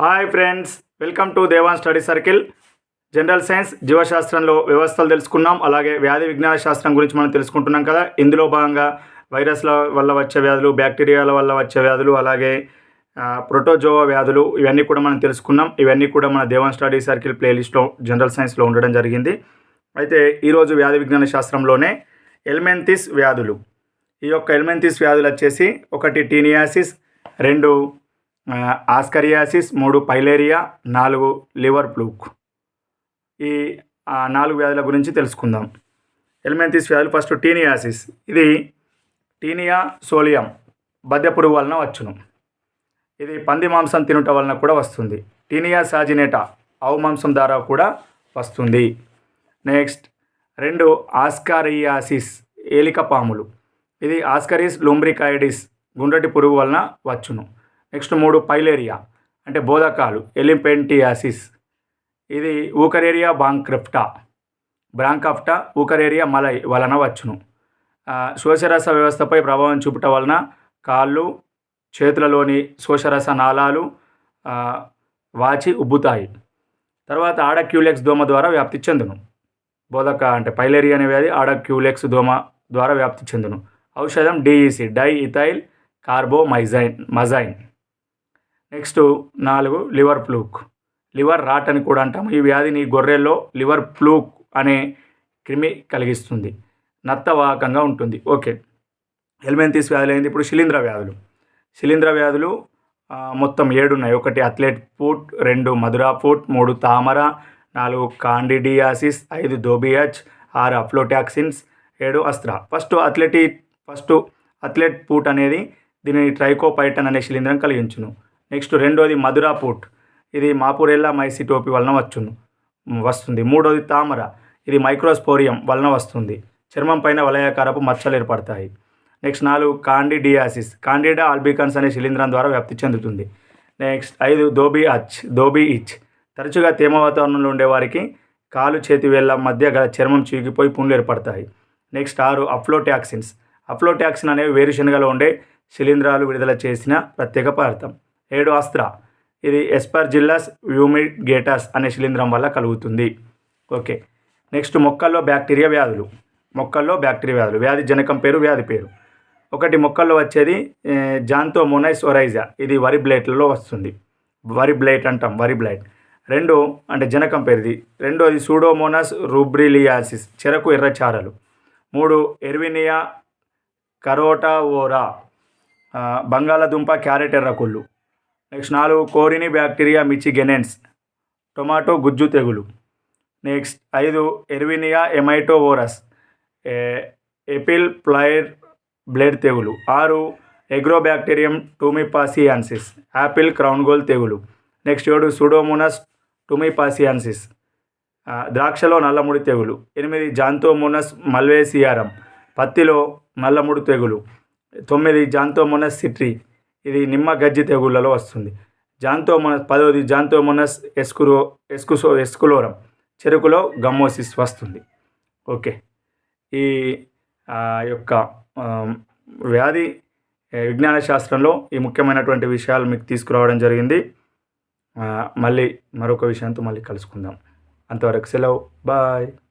Hi friends welcome to Devan study circle general science జీవశాస్త్రంలో వ్యవస్థలు తెలుసుకున్నాం అలాగే వ్యాధి విజ్ఞాన శాస్త్రం గురించి మనం తెలుసుకుంటున్నాం కదా ఇందులో భాగంగా వైరస్ల వల్ల వచ్చే వ్యాధులు బ్యాక్టీరియాల వల్ల వచ్చే వ్యాధులు అలాగే ఆ, ప్రోటోజోవా వ్యాధులు ఇవన్నీ కూడా మనం తెలుసుకున్నాం ఇవన్నీ కూడా మన దేవాన్ స్టడీ సర్కిల్ ప్లేలిస్ట్లో జనరల్ సైన్స్లో ఉండడం జరిగింది అయితే ఈరోజు వ్యాధి విజ్ఞాన శాస్త్రంలోనే ఎల్మెంతిస్ వ్యాధులు ఈ యొక్క ఎల్మెంతిస్ వ్యాధులు వచ్చేసి ఒకటి టీనియాసిస్ రెండు ఆస్కరియాసిస్ మూడు పైలేరియా నాలుగు లివర్ ప్లూక్ ఈ నాలుగు వ్యాధుల గురించి తెలుసుకుందాం. ఎలిమెంతిస్ వ్యాధులు ఫస్ట్ టీనియాసిస్. ఇది టీనియా సోలియం బద్దె పురుగు వలన వచ్చును. ఇది పంది మాంసం తినుట వలన కూడా వస్తుంది. టీనియా సాజినేటా ఆవు మాంసం ద్వారా కూడా వస్తుంది. నెక్స్ట్ రెండు ఆస్కారియాసిస్ ఏలిక పాములు. ఇది ఆస్కరిస్ లుంబ్రికాయిడిస్ గుండ్రటి పురుగు వలన వచ్చును. నెక్స్ట్ మూడు పైలేరియా అంటే బోధకాలు ఎలింపెంటియాసిస్. ఇది ఊకరేరియా బాంక్రిప్టా. బ్రాంకాప్టా ఊకరేరియా మలై వలన వచ్చును. శోషరస వ్యవస్థపై ప్రభావం చూపుట వలన కాళ్ళు చేతులలోని శోషరస నాళాలు వాచి ఉబ్బుతాయి. తర్వాత ఆడక్యూలెక్స్ దోమ ద్వారా వ్యాప్తి చెందును. బోధక అంటే పైలేరియా అనే వ్యాధి ఆడక్యూలెక్స్ దోమ ద్వారా వ్యాప్తి చెందును. ఔషధం డిఈసి డై ఇథైల్ కార్బోమైజైన్ మజైన్. నెక్స్ట్ నాలుగు లివర్ ఫ్లూక్. లివర్ రాట్ అని కూడా అంటాము. ఈ వ్యాధిని గొర్రెల్లో లివర్ ఫ్లూక్ అనే క్రిమి కలిగిస్తుంది. నత్తవాహకంగా ఉంటుంది. ఓకే. హెల్మెంతిస్ వ్యాధులు అయింది ఇప్పుడు శిలీంధ్ర వ్యాధులు. శిలీంధ్ర వ్యాధులు మొత్తం ఏడు ఉన్నాయి ఒకటి అథ్లెట్ ఫుట్ రెండు మధురా ఫుట్ మూడు తామర నాలుగు కాండిడియాసిస్ ఐదు దోబియాచ్ ఆరు అఫ్లోటాక్సిన్స్ ఏడు Astra. First athlete first athlete foot అనేది దీనిని ట్రైకోపైటన్ అనే శిలీంధ్రం కలిగించును. నెక్స్ట్ రెండోది మధురా పూట్. ఇది మాపురెల్లా మైసిటోపి వలన వచ్చును వస్తుంది. మూడోది తామర. ఇది మైక్రోస్పోరియం వలన వస్తుంది. చర్మం పైన వలయాకారపు మచ్చలు ఏర్పడతాయి. నెక్స్ట్ నాలుగు కాండిడియాసిస్. కాండిడా ఆల్బికన్స్ అనే శిలీంధ్రం ద్వారా వ్యాప్తి చెందుతుంది. నెక్స్ట్ ఐదు దోబీ అచ్ దోబీ ఇచ్. తరచుగా తేమ వాతావరణంలో ఉండేవారికి కాలు చేతి వేళ్ళ మధ్య గల చర్మం చీకిపోయి పుండ్లు ఏర్పడతాయి. నెక్స్ట్ ఆరు అఫ్లోటాక్సిన్స్. అఫ్లోటాక్సిన్ అనేవి వేరుశనగలో ఉండే శిలీంధ్రాలు విడుదల చేసిన ప్రత్యేక పదార్థం. ఏడు అస్త్ర. ఇది ఎస్పర్జిల్లస్ వ్యూమిగేటస్ అనే శిలీంధ్రం వల్ల కలుగుతుంది. ఓకే. నెక్స్ట్ మొక్కల్లో బ్యాక్టీరియా వ్యాధులు. మొక్కల్లో బ్యాక్టీరియా వ్యాధులు. వ్యాధి జనకం పేరు వ్యాధి పేరు. ఒకటి మొక్కల్లో వచ్చేది జాంతోమోనైస్ జాంతో మొనైస్ ఒరైజా. ఇది వరి బ్లేట్లలో వస్తుంది. వరి బ్లైట్ అంటాం వరి బ్లైట్ రెండు అంటే జనకం పేరుది. రెండోది సూడోమోనాస్ రూబ్రిలియాసిస్ చెరకు ఎర్రచారలు. మూడు ఎర్వినియా కరోటా ఓరా బంగాళాదుంప క్యారెట్ ఎర్రకుళ్ళు. నెక్స్ట్ నాలుగు కోరిని బ్యాక్టీరియా మిచిగెనెన్స్ టొమాటో గుజ్జు తెగులు. నెక్స్ట్ ఐదు ఎర్వినియా ఎమైటోవోరస్ ఎపిల్ ప్లైర్ బ్లేడ్ తెగులు. ఆరు ఎగ్రోబ్యాక్టీరియం టూమిపాసియాన్సిస్ యాపిల్ క్రౌన్గోల్ తెగులు. నెక్స్ట్ ఏడు సూడోమోనస్ టూమిపాసియాన్సిస్ ద్రాక్షలో నల్లముడి తెగులు. ఎనిమిది జాంతోమోనస్ మల్వేసియారం పత్తిలో నల్లముడు తెగులు. తొమ్మిది జాంతోమోనస్ సిట్రీ ఇది నిమ్మ గజ్జి తెగుళ్ళలో వస్తుంది. జాంతోమోనస్ పదవది జాంతోమోనస్ ఎస్కురో ఎస్కుసో ఎస్కులోరం. చెరుకులో గమ్మోసిస్ వస్తుంది. ఓకే. ఈ యొక్క వ్యాధి విజ్ఞాన శాస్త్రంలో ఈ ముఖ్యమైనటువంటి విషయాలు మీకు తీసుకురావడం జరిగింది. మళ్ళీ మరొక విషయంతో మళ్ళీ కలుసుకుందాం. అంతవరకు సెలవు. బాయ్.